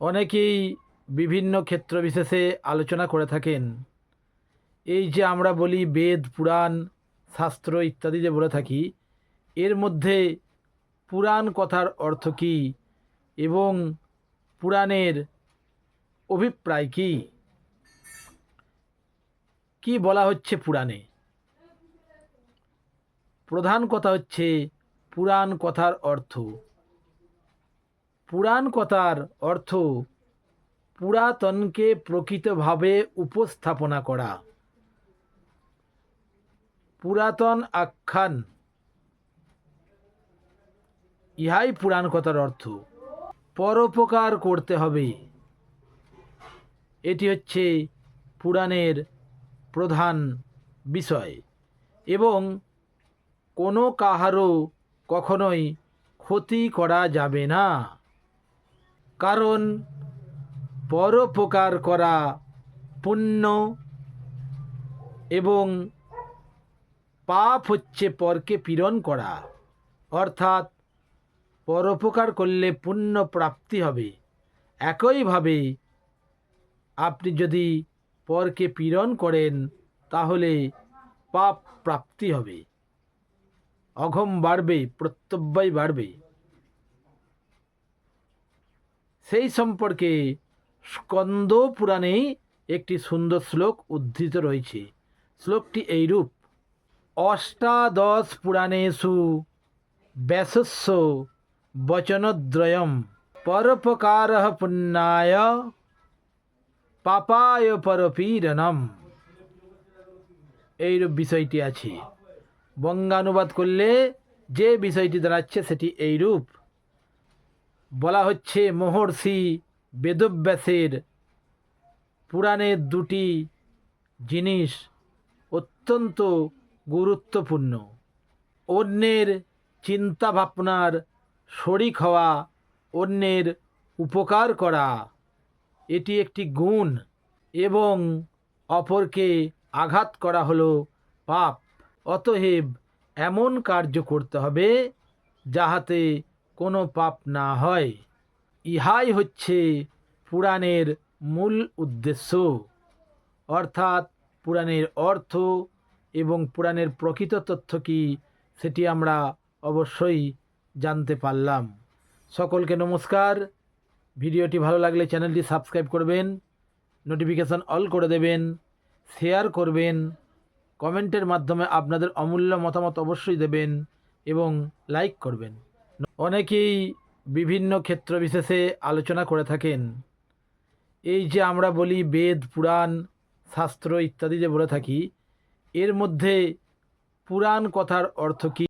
অনেকেই বিভিন্ন ক্ষেত্র বিশেষে আলোচনা করে থাকেন। এই যে আমরা বলি বেদ, পুরাণ, শাস্ত্র ইত্যাদি যে বলে থাকি, এর মধ্যে পুরাণ কথার অর্থ কী এবং পুরাণের অভিপ্রায় কী? কি বলা হচ্ছে পুরাণে? প্রধান কথা হচ্ছে পুরাণ কথার অর্থ। পুরাণ কথার অর্থ পুরাতনকে প্রকৃতভাবে উপস্থাপনা করা। পুরাতন আখ্যান। ইহাই পুরাণ কথার অর্থ। পরোপকার করতে হবে। এটি হচ্ছে পুরাণের প্রধান বিষয় এবং কোনো কাহারও কখনোই ক্ষতি করা যাবে না। কারণ পরোপকার করা পুণ্য এবং পাপ হচ্ছে পরকে পীড়ন করা। অর্থাৎ পরোপকার করলে পুণ্য প্রাপ্তি হবে। একইভাবে আপনি যদি পরকে পীড়ন করেন, তাহলে পাপ প্রাপ্তি হবে। অঘম বাড়বে, প্রত্যব্যয় বাড়বে। সেই সম্পর্কে স্কন্দ পুরাণেই একটি সুন্দর শ্লোক উদ্ধৃত রয়েছে। শ্লোকটি এইরূপ, অষ্টাদশ পুরাণেষু ব্যাসস্য বচনদ্রয়ম পরোপকার পুণ্যায় পাপায় পরপীড়নম। এইরূপ বিষয়টি আছে। বঙ্গানুবাদ করলে যে বিষয়টি দাঁড়াচ্ছে সেটি এইরূপ। বলা হচ্ছে মহর্ষি বেদব্যাসের পুরাণের দুটি জিনিস অত্যন্ত গুরুত্বপূর্ণ। অন্যের চিন্তা ভাবনার শরিক হওয়া, অন্যের উপকার করা, এটি একটি গুণ এবং অপরকে আঘাত করা হলো পাপ। অতএব এমন কার্য করতে হবে যাহাতে কোনো পাপ না হয়। ইহাই হচ্ছে পুরাণের মূল উদ্দেশ্য। অর্থাৎ পুরাণের অর্থ এবং পুরাণের প্রকৃত তথ্য কী, সেটি আমরা অবশ্যই জানতে পারলাম। সকলকে নমস্কার। ভিডিওটি ভালো লাগলে চ্যানেলটি সাবস্ক্রাইব করবেন, নোটিফিকেশান অল করে দেবেন, শেয়ার করবেন, কমেন্টের মাধ্যমে আপনাদের অমূল্য মতামত অবশ্যই দেবেন এবং লাইক করবেন। অনেকেই বিভিন্ন ক্ষেত্র বিশেষে আলোচনা করে থাকেন। এই যে আমরা বলি বেদ, পুরাণ, শাস্ত্র ইত্যাদি যে বলে থাকি, এর মধ্যে পুরাণ কথার অর্থ কী?